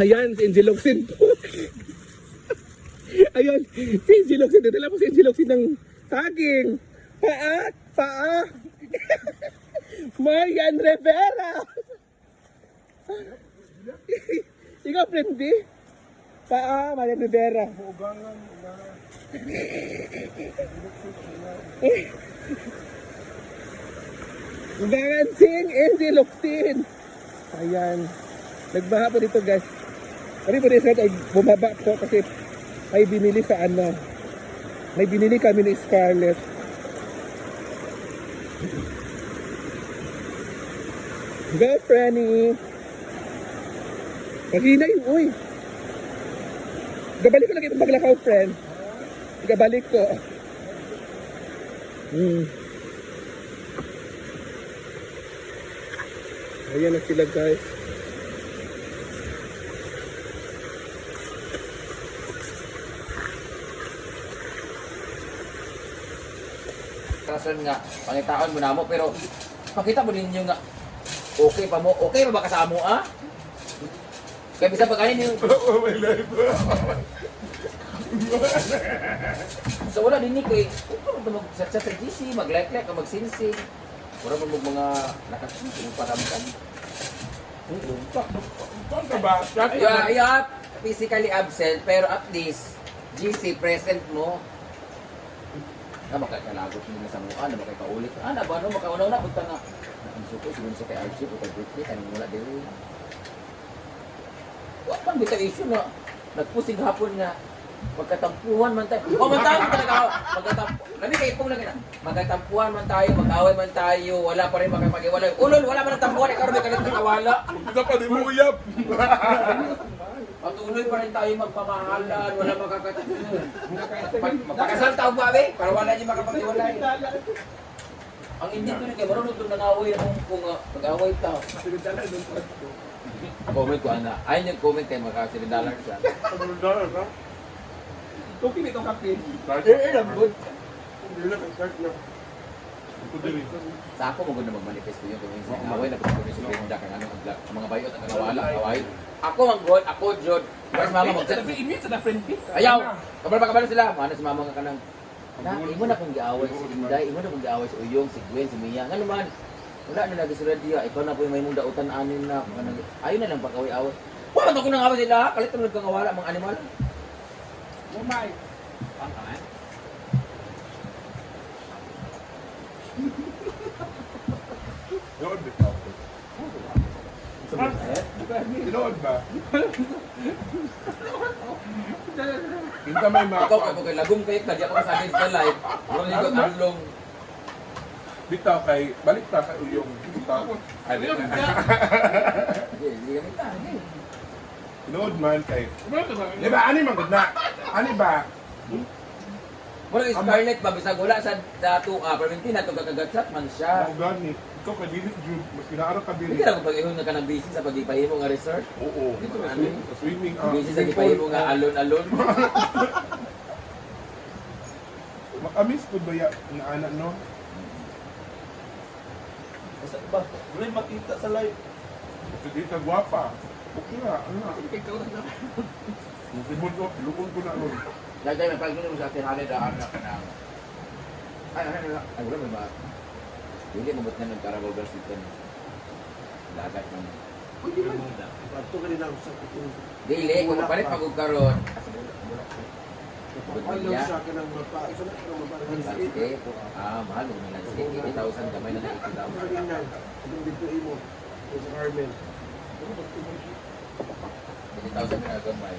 Ayan, si Angel Locsin po. Ayun, si Angel Locsin. Dala po si Angel Locsin ng saging. Paa, paa. Marian Rivera. Ikaw, Prendi? Paa, Marian Rivera. Dancing Angel Locsin. Ayan. Nagbaha po dito guys. Po rin ay bumaba po kasi may binili sa ano. May binili kami ni Scarlett. Go, Franny! Maginay, uy! Gabalik ko lang ito maglakaw, friend. Gabalik ko. Hmm. Ayan na sila guys. Rason nga, pangitaon mo na mo, pero pakita mo ninyo nga, okay pa mo, okay pa ba ka sa amo, ah? Kaya bisa pagkain yung... so wala din ni ko eh. Ka mag-chat sa GC, mag-like-like, ka mag-sinsing. Wala mo mag mga nakasinsing paramkan. Yeah, yeah, physically absent, pero at least, GC present mo. Na makakalagot na sa mukha, na makakaulit. Ah, na ba, ano, makaunaw na, punta na. Ang suko, siguro sa kay Archie, punta birthday, kanina wala din. Wala pang bitaw issue na, nagpusig hapon nga, magkatampuhan man tayo. O, man tayo talaga, magkatampuhan. Labi kayo pong lang magkatampuhan man tayo, mag-away man tayo, wala pa rin makapag-iwalay. Ulol, wala pa ng tampuhan, ikaw rin may kalit na kawala. Kita pa di mo uyap. Patuloy pa rin tayo magpamahalan, wala makakatapunan. Magpakasal tao ba, be? Para wala niyo makapag-iwalay. Ang hindi ko rin kayo, marunong doon nangaway akong kung uh, mag-away tao. Comment ko, ana. Ayun yung comment kayo, makasiridalan siya. Okay, itong kape. Eh, eh, lambot. Hindi na, start na. Sa ako, magod na magmanifesto yun. Kung minsan away na mga. Ako, god, ako, Jod. Mas mama mag Imit sa na friend B. Ayaw! Kabal pa kabal sila. Mana si mama nga kanang. Na, imo na kung giaway si Inday, imo na kung giaway si Uyong, si Gwen, si Mia. Nga naman, wala na lagi si Radia. Ikaw na po yung may mong dautan anin na. Mga Ayun na lang pagkaway-away. Wala ako nang away sila. Kalit na nagkakawala mga animal. Lumay. Load ba? Load ba? Kita may Ikaw mga kay kay lagong kayo kadi ako sa akin sa live. Wala ni ko tanglong. bitaw kay balik ta sa uyong bitaw. Ay, Sige, sige kami ta. Load man kay. Di ba ani man gud na? Ani ba? Wala is Scarlett ba bisag wala sa dato ah perminti na to kagagatsak man siya. Mao gani. Ikaw kay dili jud mas kinaara ka Hindi dili. ka na pag-ihon na ka ng busy sa pag-ipahimo nga research. Oo. Dito Sa na, swim- sa swimming ah. Busy sa ipahimo nga alon-alon. Makamis pud ba ya nga ana no? Basta ba? Wala yung makita sa live. Kasi ka gwapa. Okay na, ano na. Ikaw na. Musibon ko, lukon ko na nun. Dagday may pagkuno mo sa atin hali daan na kanang. Ay ay ay ay wala may ba. Hindi mo na ng Carabao Girls dito. Dagat man. Bato ka rin ako sa kutung. Dili ko palit pag karon. Ano sa akin ang mapa? Isa na ang mapa. Landscape. Ah, mahal mo ng landscape. 80,000 kamay na na 80,000. Ang tingnan. Ang dito imo. Sa Carmen. 80,000 na kamay.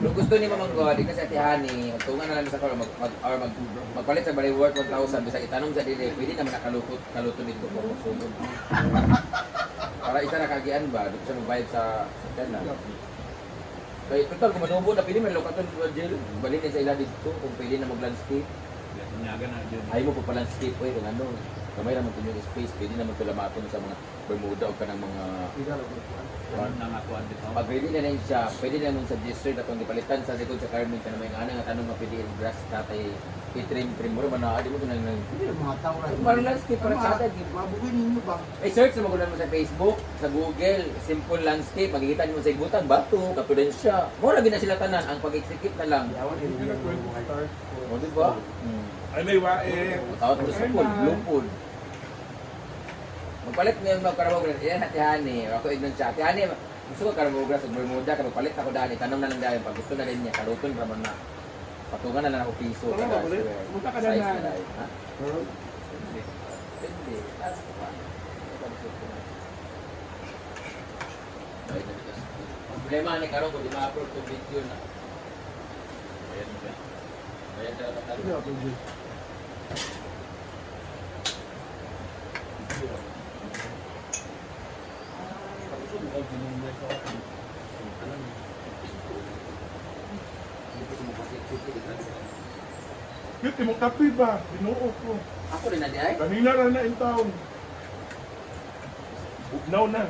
Kung gusto ni Mamang God, di kasi atihani, magtungan na lang sa karon mag, mag, or mag, magpalit sa bali worth 1,000 bisa itanong sa dili, pwede naman nakalukot kaluto dito kung magsulod. Para isa na kagian ba, di ko siya magbayad sa sa tela. Kaya total kung manubo na pili may lokaton jail, balin din sa ila dito kung pwede na mag-landscape. Ay mo po pa landscape eh kung ano. Kamay naman ito yung space, pwede naman ito lamaton sa mga Bermuda o ka ng mga Hindi na lang. Na nga kuan dito. Pag ready na rin siya, pwede na nun sa district at kung gipalitan sa likod sa Carmen ka na may nga nga tanong nga pwede yung grass tatay itrim trim mo man na di mo to nang Hindi na mga tao rin. Parang landscape, parang Tama, sada, di ba? Mabugin ninyo ba? ay search mo mo sa Facebook, sa Google, simple landscape, makikita niyo sa igutan, bato, kapudensya. Mo ra gina sila tanan ang pag-execute na lang. Yawan ninyo mga start. O di ba? Hmm. Ay, may wae. Out to sa pool, blue pool. Magpalit mo yung magkarabaw grass. Yan hati hani. Ako ignon siya. Hati hani, gusto ko karabaw grass ug Bermuda ka magpalit ako dani. Tanong na lang dahil pag gusto na rin niya kaluton ra man na. Patungan na lang ako piso. Kada ba, ulit? Punta ka na na. Ha? Ko. Problema ni karon kung di ma-approve tong video na. Ayan mo ba? Ayan talaga Hindi talaga. na pwede. Cute, mo kape ba? Binuo ko. Ako rin na di ay. Kanina ra na in town. Bugnaw na.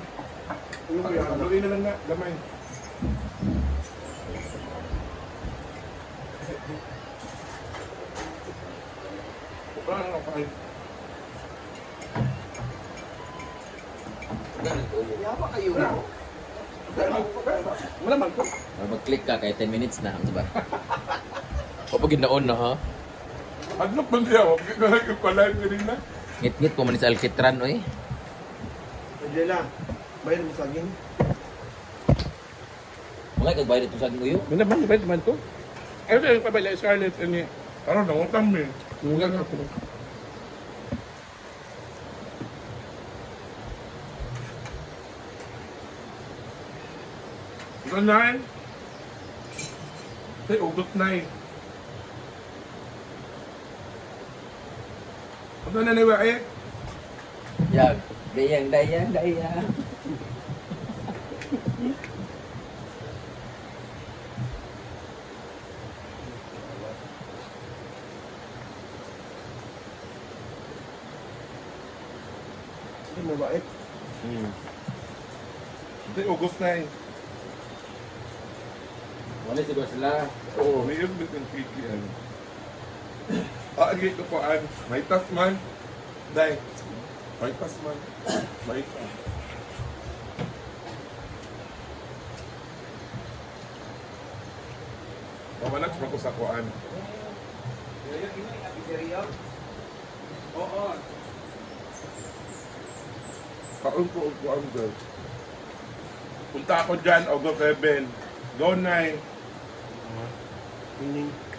Ano ba yan? Haluin na lang nga, gamay. Parang ako kayo. Yawa kayo. no? Wala man ko. Mag-click ka kay 10 minutes na, di ba? O pag ginaon na ha. Hadlok man siya, wag ka lang ko live rin na. Ngit-ngit po man sa Alkitran, oy. Pwede na. Bayan mo saging. Mga kagbayad ito sa aking uyo. Ano naman, iba naman to? Ano yung pabala, Scarlett, ano yung... Ano, nangutang mo eh. Mungan ako. Ikaw na eh. Say, August 9. Ano na niwa eh? Yan. Dayang, dayang, dayang. Hindi mo ba eh? Hmm. Say, August 9. Wala siguro sila. Oo, may yung bitin piki ano. Ah, agi ko po an. May tas man. Day. May tas man. May tas. Mamanag sa ko sa kuan. Oo. Kaon ko og kuan girl. Punta ako dyan, August 7. Go 9. Hindi. Uy.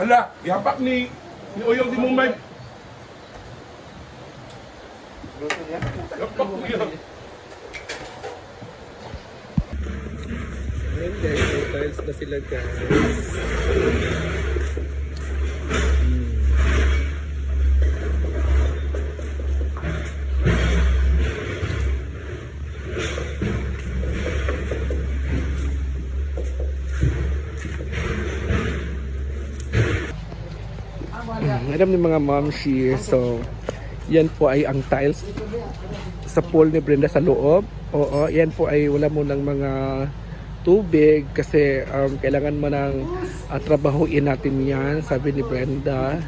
Ala, yapak ni ni Oyong di Mumay. Yapak ni Oyong. Ayan guys, tiles na sila guys. Alam ni mga momshi, so yan po ay ang tiles sa pool ni Brenda sa loob. Oo, yan po ay wala mo ng mga tubig kasi um, kailangan mo nang uh, trabahuin natin yan, sabi ni Brenda.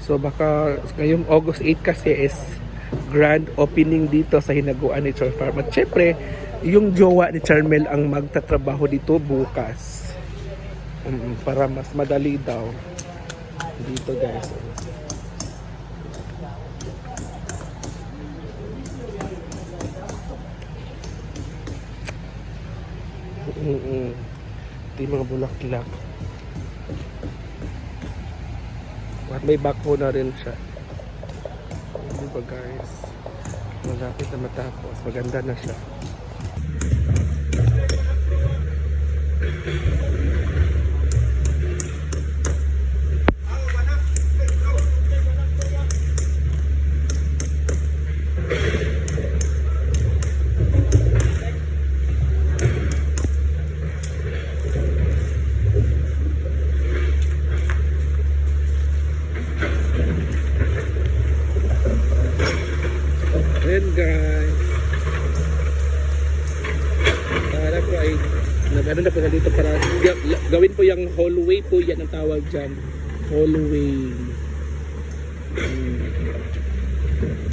So baka ngayong August 8 kasi is grand opening dito sa hinaguan ni Char Farm. At syempre, yung jowa ni Charmel ang magtatrabaho dito bukas. Mm, para mas madali daw. Dito guys. Mm-mm. Ito yung mga bulaklak. At may bako na rin siya. Di ba guys? Malapit na matapos. Maganda na siya. Mag-ano na po na dito para gawin po yung hallway po yan ang tawag dyan. Hallway. Hmm.